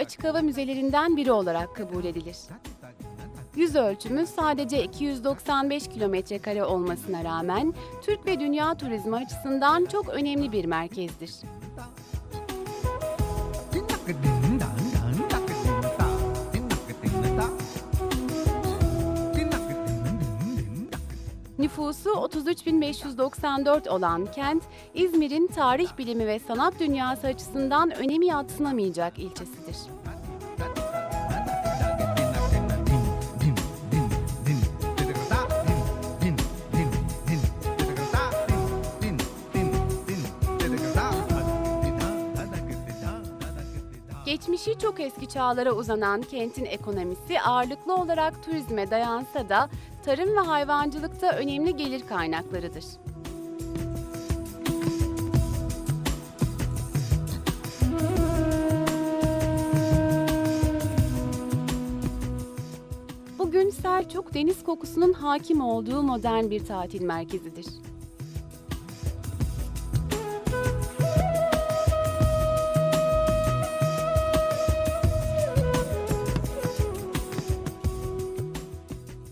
Açık hava müzelerinden biri olarak kabul edilir. Yüz ölçümü sadece 295 kilometre kare olmasına rağmen Türk ve dünya turizmi açısından çok önemli bir merkezdir. Nüfusu 33.594 olan kent, İzmir'in tarih bilimi ve sanat dünyası açısından önemi yadsınamayacak ilçesidir. Geçmişi çok eski çağlara uzanan kentin ekonomisi ağırlıklı olarak turizme dayansa da tarım ve hayvancılıkta önemli gelir kaynaklarıdır. Bugün Selçuk deniz kokusunun hakim olduğu modern bir tatil merkezidir.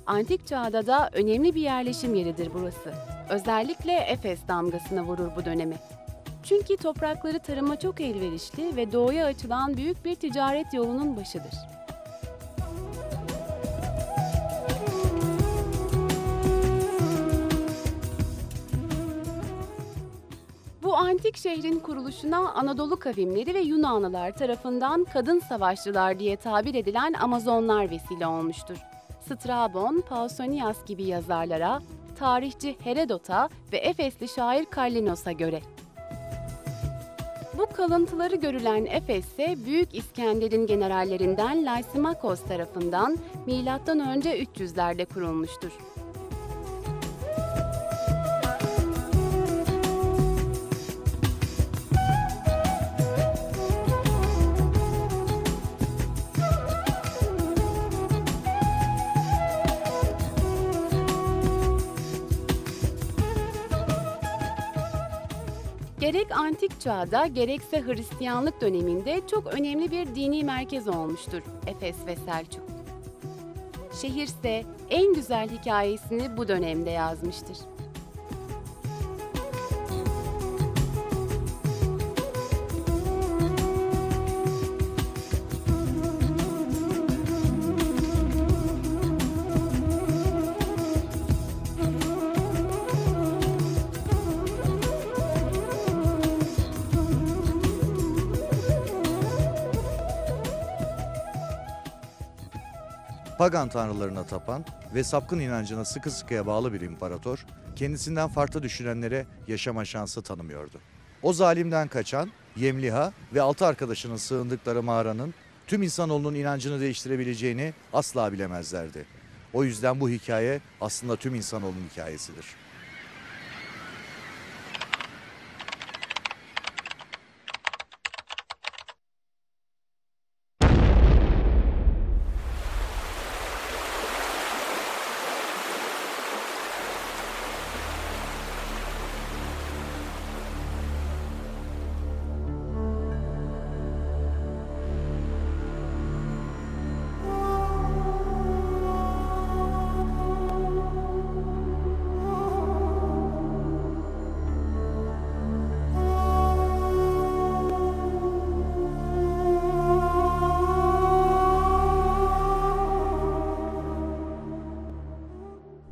Antik çağda da önemli bir yerleşim yeridir burası. Özellikle Efes damgasını vurur bu dönemi. Çünkü toprakları tarıma çok elverişli ve doğuya açılan büyük bir ticaret yolunun başıdır. Bu antik şehrin kuruluşuna Anadolu kavimleri ve Yunanlılar tarafından kadın savaşçılar diye tabir edilen Amazonlar vesile olmuştur. Strabon, Pausanias gibi yazarlara, tarihçi Herodot'a ve Efesli şair Kallinos'a göre. Bu kalıntıları görülen Efes ise Büyük İskender'in generallerinden Lysimachos tarafından M.Ö. 300'lerde kurulmuştur. Gerek antik çağda gerekse Hristiyanlık döneminde çok önemli bir dini merkez olmuştur Efes ve Selçuk. Şehir ise en güzel hikayesini bu dönemde yazmıştır. Pagan tanrılarına tapan ve sapkın inancına sıkı sıkıya bağlı bir imparator, kendisinden farklı düşünenlere yaşama şansı tanımıyordu. O zalimden kaçan Yemliha ve altı arkadaşının sığındıkları mağaranın tüm insanoğlunun inancını değiştirebileceğini asla bilemezlerdi. O yüzden bu hikaye aslında tüm insanoğlunun hikayesidir.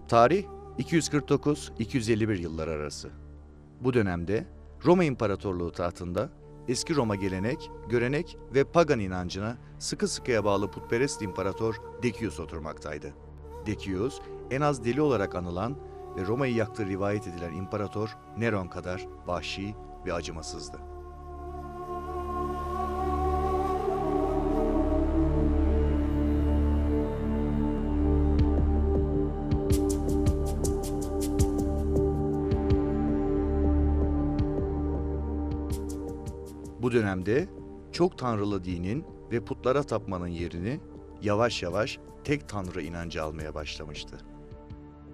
Tarih 249-251 yıllar arası. Bu dönemde Roma İmparatorluğu tahtında eski Roma gelenek, görenek ve pagan inancına sıkı sıkıya bağlı putperest imparator Decius oturmaktaydı. Decius, en az deli olarak anılan ve Roma'yı yaktığı rivayet edilen imparator Neron kadar vahşi ve acımasızdı. Dönemde çok tanrılı dinin ve putlara tapmanın yerini yavaş yavaş tek tanrı inancı almaya başlamıştı.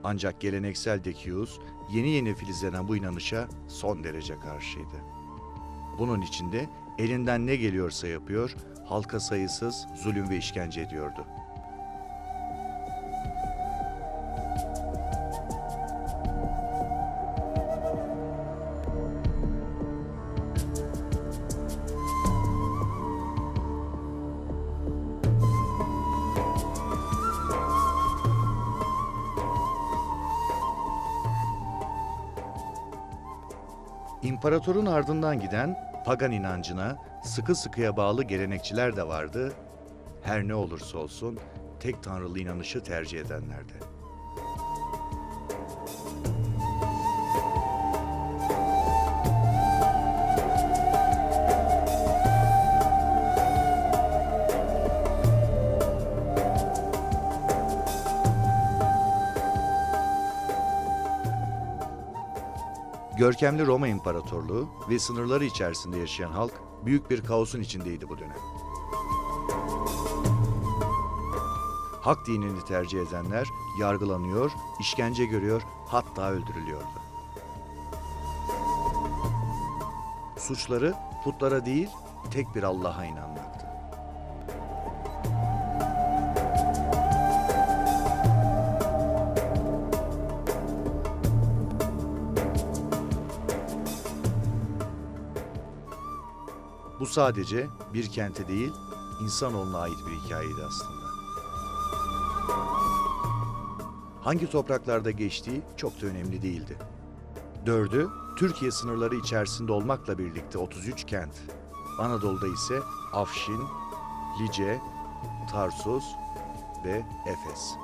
Ancak geleneksel Dekius yeni yeni filizlenen bu inanışa son derece karşıydı. Bunun içinde elinden ne geliyorsa yapıyor, halka sayısız zulüm ve işkence ediyordu. İmparatorun ardından giden pagan inancına sıkı sıkıya bağlı gelenekçiler de vardı. Her ne olursa olsun tek tanrılı inanışı tercih edenlerdi. Görkemli Roma İmparatorluğu ve sınırları içerisinde yaşayan halk büyük bir kaosun içindeydi bu dönem. Hak dinini tercih edenler yargılanıyor, işkence görüyor, hatta öldürülüyordu. Suçları putlara değil, tek bir Allah'a inanmaktı. Sadece bir kente değil, insanoğluna ait bir hikayeydi aslında. Hangi topraklarda geçtiği çok da önemli değildi. Dördü, Türkiye sınırları içerisinde olmakla birlikte 33 kent. Anadolu'da ise Afşin, Lice, Tarsus ve Efes.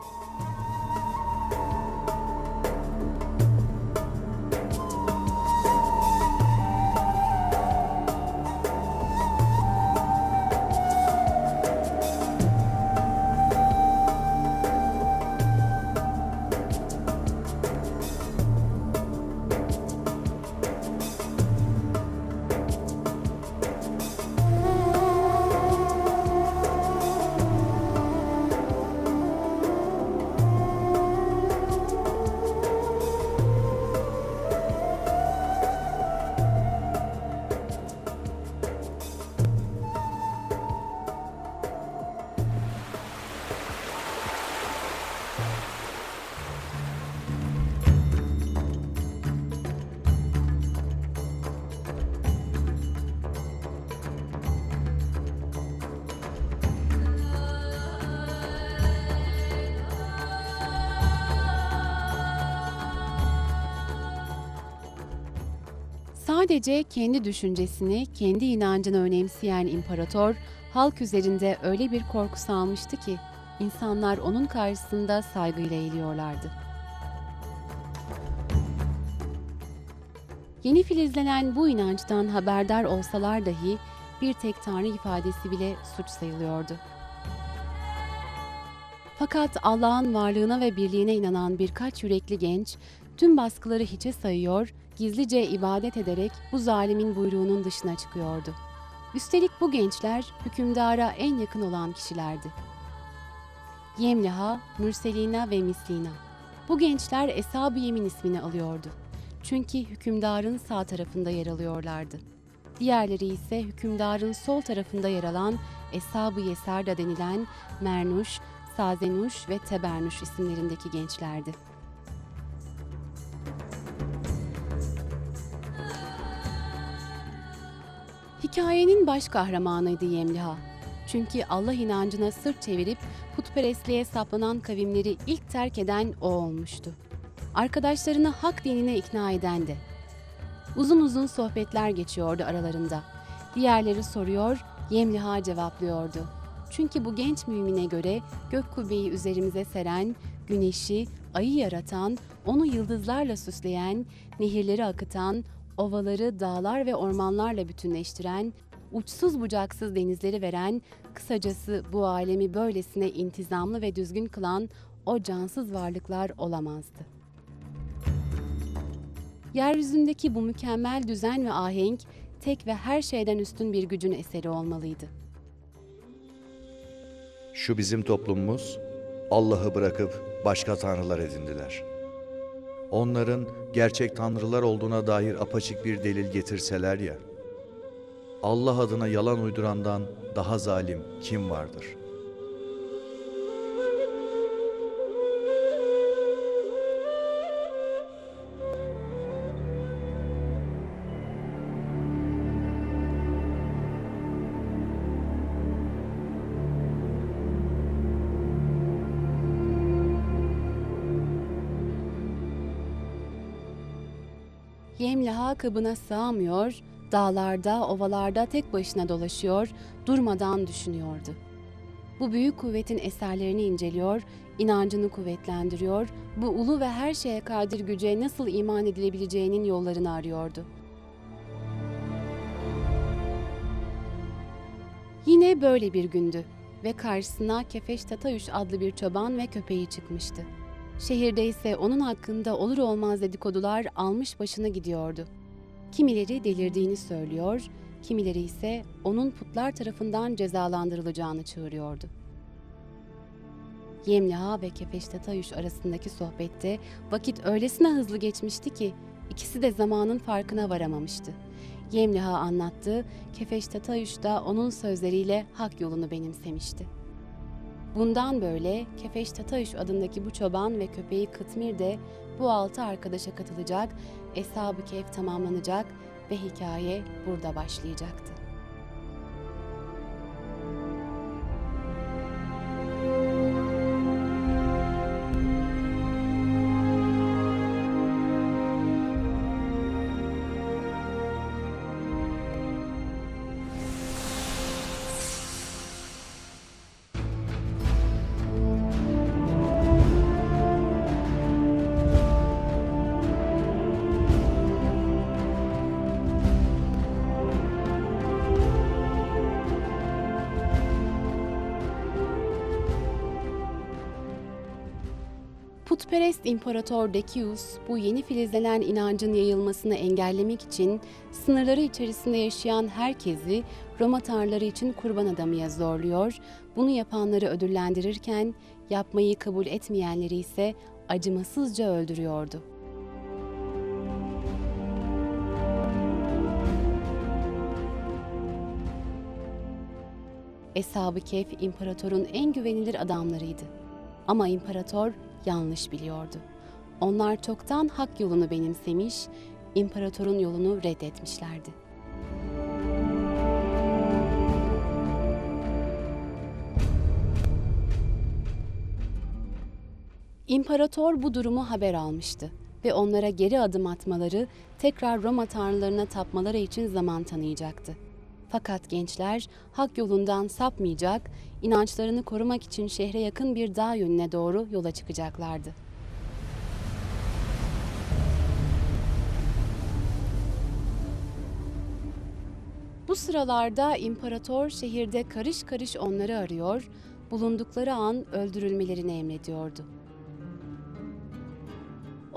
Sadece kendi düşüncesini, kendi inancını önemseyen imparator, halk üzerinde öyle bir korku salmıştı ki, insanlar onun karşısında saygıyla eğiliyorlardı. Yeni filizlenen bu inançtan haberdar olsalar dahi bir tek tanrı ifadesi bile suç sayılıyordu. Fakat Allah'ın varlığına ve birliğine inanan birkaç yürekli genç tüm baskıları hiçe sayıyor, gizlice ibadet ederek bu zalimin buyruğunun dışına çıkıyordu. Üstelik bu gençler hükümdara en yakın olan kişilerdi. Yemliha, Mürselina ve Mislina. Bu gençler Eshab-ı Yemin ismini alıyordu. Çünkü hükümdarın sağ tarafında yer alıyorlardı. Diğerleri ise hükümdarın sol tarafında yer alan Eshab-ı Yeserda denilen Mernuş, Sazenuş ve Tebernuş isimlerindeki gençlerdi. Hikayenin baş kahramanıydı Yemliha. Çünkü Allah inancına sırt çevirip putperestliğe saplanan kavimleri ilk terk eden o olmuştu. Arkadaşlarını hak dinine ikna edendi. Uzun uzun sohbetler geçiyordu aralarında. Diğerleri soruyor, Yemliha cevaplıyordu. Çünkü bu genç mümine göre gök kubbeyi üzerimize seren, güneşi, ayı yaratan, onu yıldızlarla süsleyen, nehirleri akıtan, ovaları dağlar ve ormanlarla bütünleştiren, uçsuz bucaksız denizleri veren, kısacası bu alemi böylesine intizamlı ve düzgün kılan o cansız varlıklar olamazdı. Yeryüzündeki bu mükemmel düzen ve ahenk tek ve her şeyden üstün bir gücün eseri olmalıydı. Şu bizim toplumumuz Allah'ı bırakıp başka tanrılar edindiler. Onların gerçek tanrılar olduğuna dair apaçık bir delil getirseler ya, Allah adına yalan uydurandan daha zalim kim vardır? Kabına sığamıyor, dağlarda, ovalarda tek başına dolaşıyor, durmadan düşünüyordu. Bu büyük kuvvetin eserlerini inceliyor, inancını kuvvetlendiriyor, bu ulu ve her şeye kadir güce nasıl iman edilebileceğinin yollarını arıyordu. Yine böyle bir gündü ve karşısına Kefeş Tatayuş adlı bir çoban ve köpeği çıkmıştı. Şehirde ise onun hakkında olur olmaz dedikodular almış başına gidiyordu. Kimileri delirdiğini söylüyor, kimileri ise onun putlar tarafından cezalandırılacağını çığırıyordu. Yemliha ve Kefeş Tatayuş arasındaki sohbette vakit öylesine hızlı geçmişti ki ikisi de zamanın farkına varamamıştı. Yemliha anlattı, Kefeş Tatayuş da onun sözleriyle hak yolunu benimsemişti. Bundan böyle Kefeş Tatayuş adındaki bu çoban ve köpeği Kıtmir de bu altı arkadaşa katılacak, Eshab-ı Kehf tamamlanacak ve hikaye burada başlayacaktı. İmparator Decius bu yeni filizlenen inancın yayılmasını engellemek için sınırları içerisinde yaşayan herkesi Roma tanrıları için kurban adamıya zorluyor, bunu yapanları ödüllendirirken yapmayı kabul etmeyenleri ise acımasızca öldürüyordu. Eshab-ı Kehf imparatorun en güvenilir adamlarıydı. Ama imparator yanlış biliyordu. Onlar çoktan hak yolunu benimsemiş, imparatorun yolunu reddetmişlerdi. İmparator bu durumu haber almıştı ve onlara geri adım atmaları, tekrar Roma tanrılarına tapmaları için zaman tanıyacaktı. Fakat gençler hak yolundan sapmayacak, inançlarını korumak için şehre yakın bir dağ yönüne doğru yola çıkacaklardı. Bu sıralarda imparator şehirde karış karış onları arıyor, bulundukları an öldürülmelerini emrediyordu.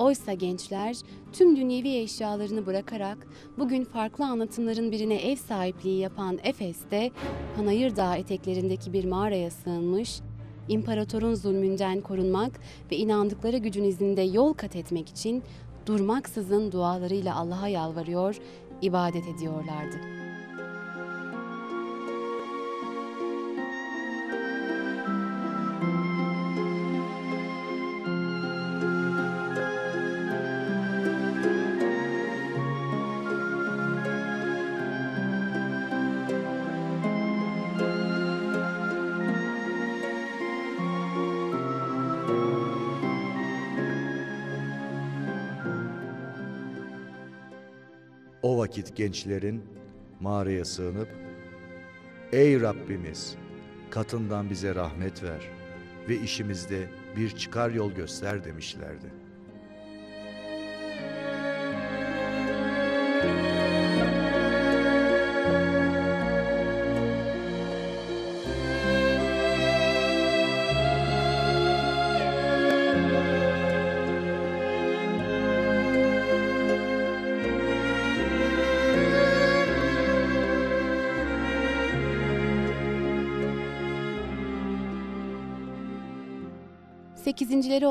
Oysa gençler tüm dünyevi eşyalarını bırakarak bugün farklı anlatımların birine ev sahipliği yapan Efes'te Panayır Dağı eteklerindeki bir mağaraya sığınmış, imparatorun zulmünden korunmak ve inandıkları gücün izinde yol kat etmek için durmaksızın dualarıyla Allah'a yalvarıyor, ibadet ediyorlardı.'' O vakit gençlerin mağaraya sığınıp Ey Rabbimiz katından bize rahmet ver ve işimizde bir çıkar yol göster demişlerdi.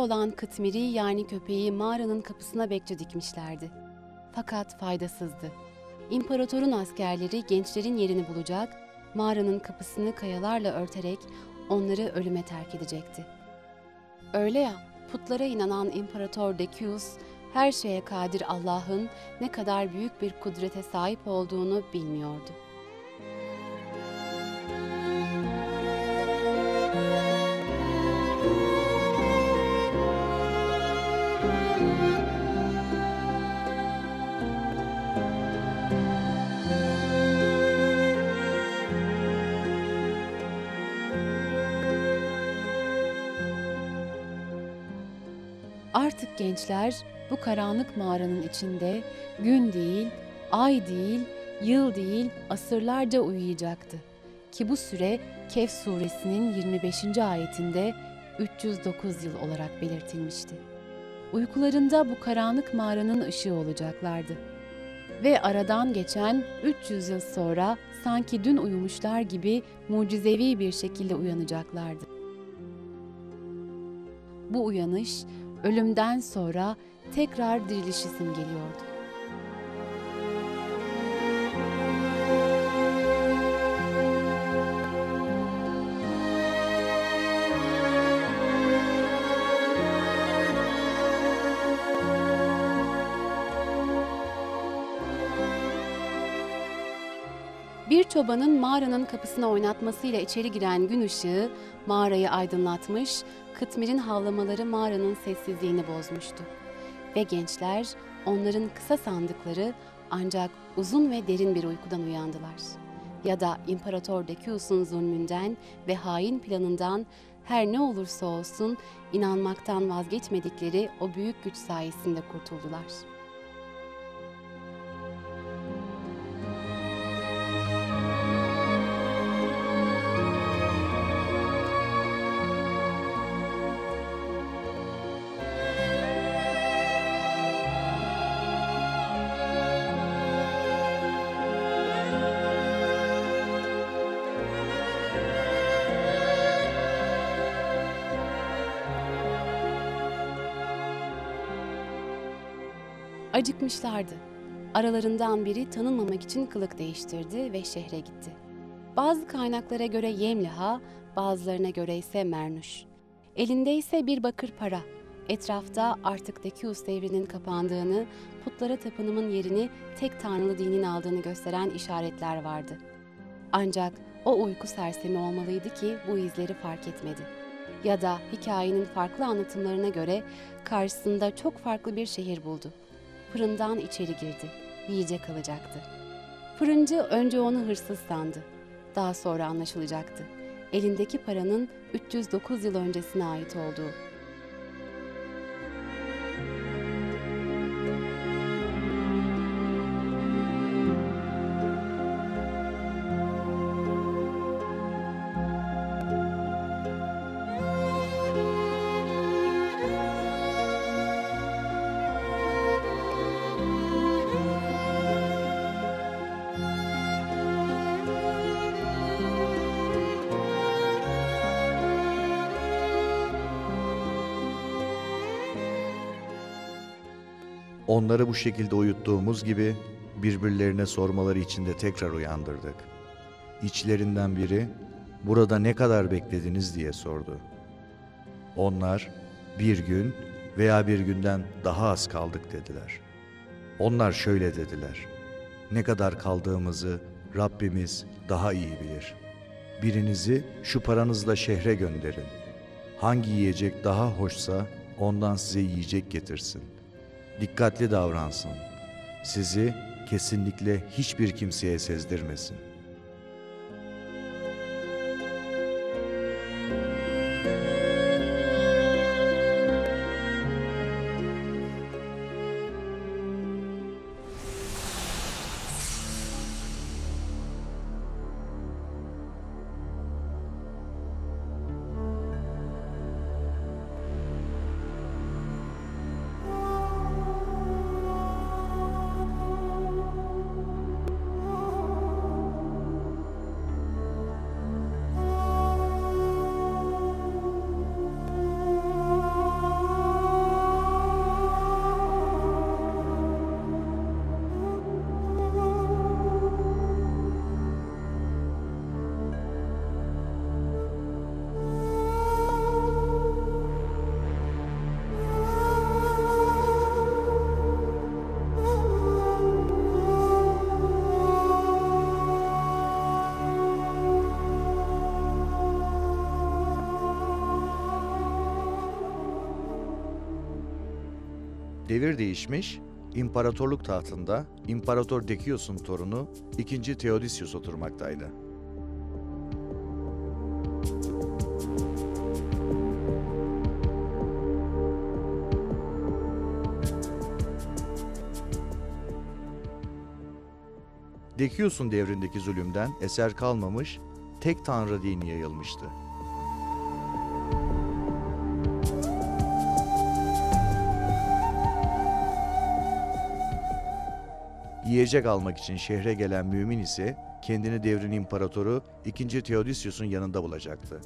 Olan Kıtmir'i yani köpeği mağaranın kapısına bekçi dikmişlerdi. Fakat faydasızdı. İmparatorun askerleri gençlerin yerini bulacak, mağaranın kapısını kayalarla örterek onları ölüme terk edecekti. Öyle ya, putlara inanan İmparator Decius, her şeye kadir Allah'ın ne kadar büyük bir kudrete sahip olduğunu bilmiyordu. Gençler bu karanlık mağaranın içinde gün değil, ay değil, yıl değil, asırlarca uyuyacaktı. Ki bu süre Kehf suresinin 25. ayetinde 309 yıl olarak belirtilmişti. Uykularında bu karanlık mağaranın ışığı olacaklardı. Ve aradan geçen 300 yıl sonra sanki dün uyumuşlar gibi mucizevi bir şekilde uyanacaklardı. Bu uyanış ölümden sonra tekrar dirilişi simgeliyordu. Bir çobanın mağaranın kapısına oynatmasıyla içeri giren gün ışığı mağarayı aydınlatmış, Kıtmir'in havlamaları mağaranın sessizliğini bozmuştu. Ve gençler onların kısa sandıkları ancak uzun ve derin bir uykudan uyandılar. Ya da İmparator Decius'un zulmünden ve hain planından her ne olursa olsun inanmaktan vazgeçmedikleri o büyük güç sayesinde kurtuldular.'' Acıkmışlardı. Aralarından biri tanınmamak için kılık değiştirdi ve şehre gitti. Bazı kaynaklara göre Yemliha, bazılarına göre ise Mernuş. Elinde ise bir bakır para. Etrafta artık Dekius devrinin kapandığını, putlara tapınımın yerini tek tanrılı dinin aldığını gösteren işaretler vardı. Ancak o uyku sersemi olmalıydı ki bu izleri fark etmedi. Ya da hikayenin farklı anlatımlarına göre karşısında çok farklı bir şehir buldu fırından içeri girdi. Yiyecek alacaktı. Fırıncı önce onu hırsız sandı. Daha sonra anlaşılacaktı. Elindeki paranın 309 yıl öncesine ait olduğu. Onları bu şekilde uyuttuğumuz gibi birbirlerine sormaları için de tekrar uyandırdık. İçlerinden biri, burada ne kadar beklediniz diye sordu. Onlar, bir gün veya bir günden daha az kaldık dediler. Onlar şöyle dediler. Ne kadar kaldığımızı Rabbimiz daha iyi bilir. Birinizi şu paranızla şehre gönderin. Hangi yiyecek daha hoşsa ondan size yiyecek getirsin.'' Dikkatli davransın. Sizi kesinlikle hiçbir kimseye sezdirmesin. Devir değişmiş, imparatorluk tahtında İmparator Decius'un torunu 2. Theodosius oturmaktaydı. Decius'un devrindeki zulümden eser kalmamış, tek tanrı dini yayılmıştı. Yiyecek almak için şehre gelen mümin ise kendini devrin imparatoru 2. Theodosius'un yanında bulacaktı.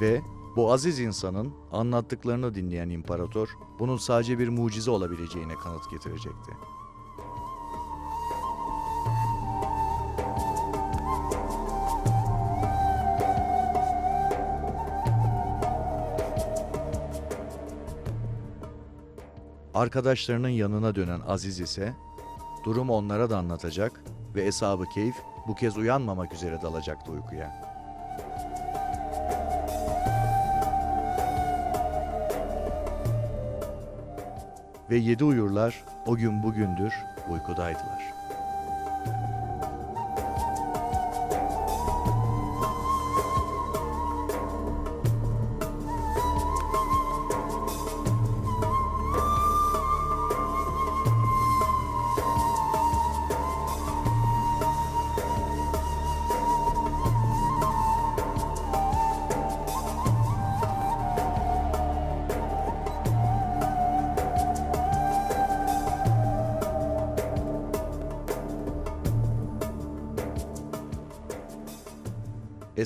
Ve bu aziz insanın anlattıklarını dinleyen imparator bunun sadece bir mucize olabileceğine kanıt getirecekti. Arkadaşlarının yanına dönen Aziz ise durumu onlara da anlatacak ve Eshab-ı Keyif bu kez uyanmamak üzere dalacaktı uykuya. Ve yedi uyurlar o gün bugündür uykudaydılar.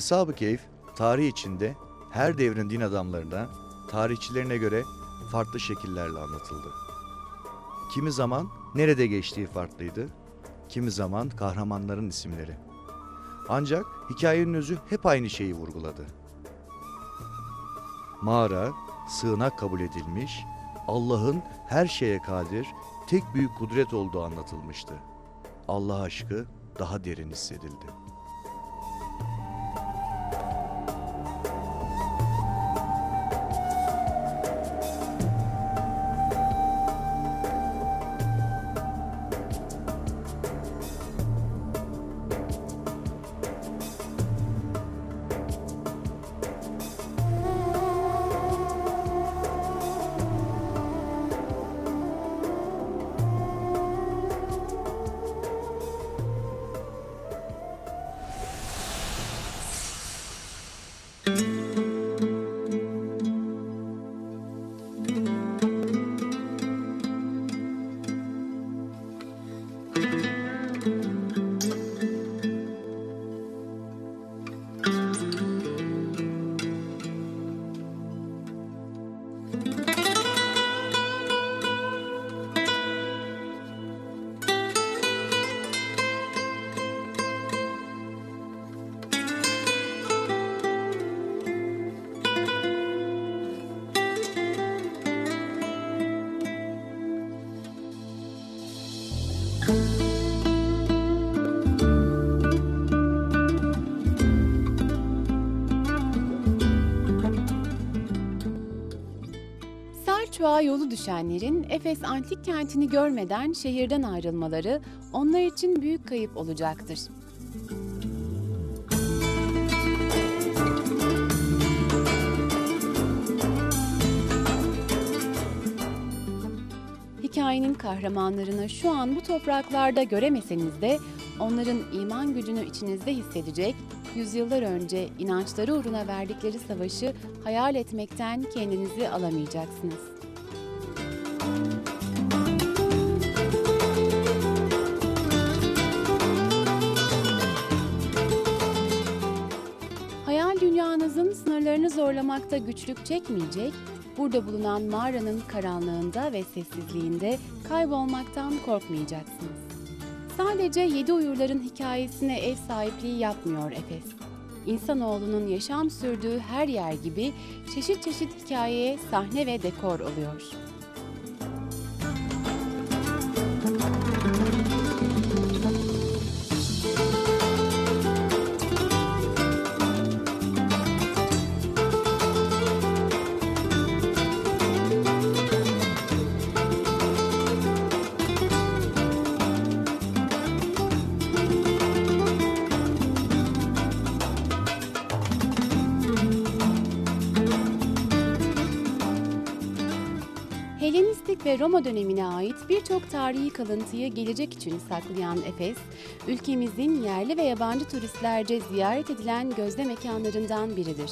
Eshab-ı Keyif, tarih içinde her devrin din adamlarına, tarihçilerine göre farklı şekillerle anlatıldı. Kimi zaman nerede geçtiği farklıydı, kimi zaman kahramanların isimleri. Ancak hikayenin özü hep aynı şeyi vurguladı. Mağara, sığınak kabul edilmiş, Allah'ın her şeye kadir, tek büyük kudret olduğu anlatılmıştı. Allah aşkı daha derin hissedildi. Yolu düşenlerin Efes antik kentini görmeden şehirden ayrılmaları onlar için büyük kayıp olacaktır. Hikayenin kahramanlarını şu an bu topraklarda göremeseniz de onların iman gücünü içinizde hissedecek, yüzyıllar önce inançları uğruna verdikleri savaşı hayal etmekten kendinizi alamayacaksınız. Hayal dünyanızın sınırlarını zorlamakta güçlük çekmeyecek, burada bulunan mağaranın karanlığında ve sessizliğinde kaybolmaktan korkmayacaksınız. Sadece yedi uyurların hikayesine ev sahipliği yapmıyor Efes. İnsanoğlunun yaşam sürdüğü her yer gibi çeşit çeşit hikayeye sahne ve dekor oluyor. Ve Roma dönemine ait birçok tarihi kalıntıyı gelecek için saklayan Efes, ülkemizin yerli ve yabancı turistlerce ziyaret edilen gözde mekanlarından biridir.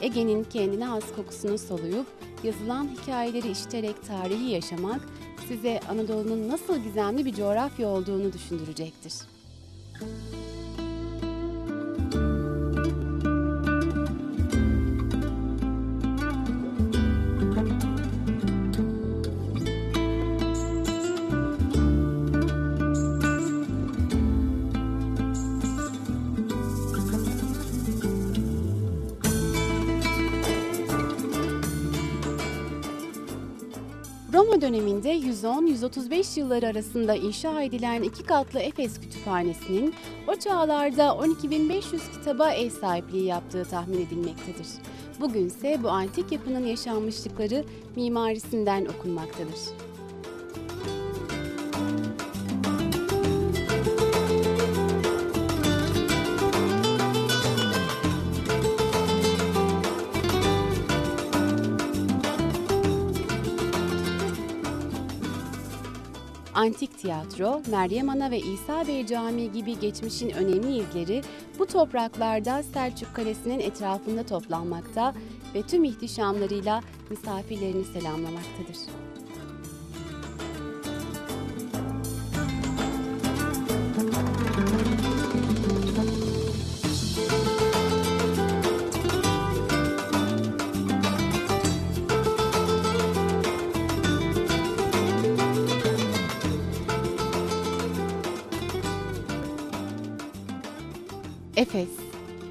Ege'nin kendine has kokusunu soluyup yazılan hikayeleri işiterek tarihi yaşamak size Anadolu'nun nasıl gizemli bir coğrafya olduğunu düşündürecektir. Roma döneminde 110-135 yılları arasında inşa edilen iki katlı Efes Kütüphanesi'nin o çağlarda 12.500 kitaba ev sahipliği yaptığı tahmin edilmektedir. Bugünse bu antik yapının yaşanmışlıkları mimarisinden okunmaktadır. Antik tiyatro, Meryem Ana ve İsa Bey Camii gibi geçmişin önemli izleri bu topraklarda Selçuk Kalesi'nin etrafında toplanmakta ve tüm ihtişamlarıyla misafirlerini selamlamaktadır.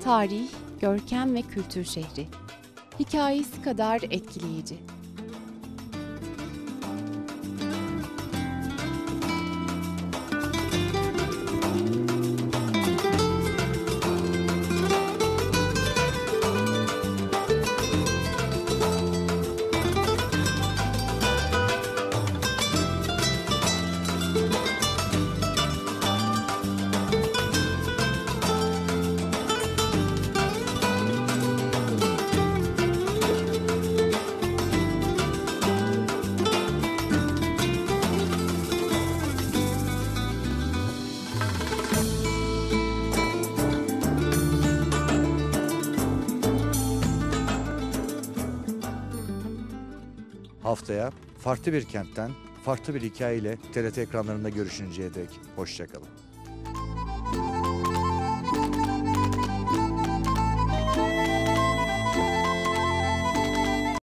Tarih, görkem ve kültür şehri. Hikayesi kadar etkileyici. Haftaya farklı bir kentten, farklı bir hikayeyle TRT ekranlarında görüşünceye dek hoşçakalın.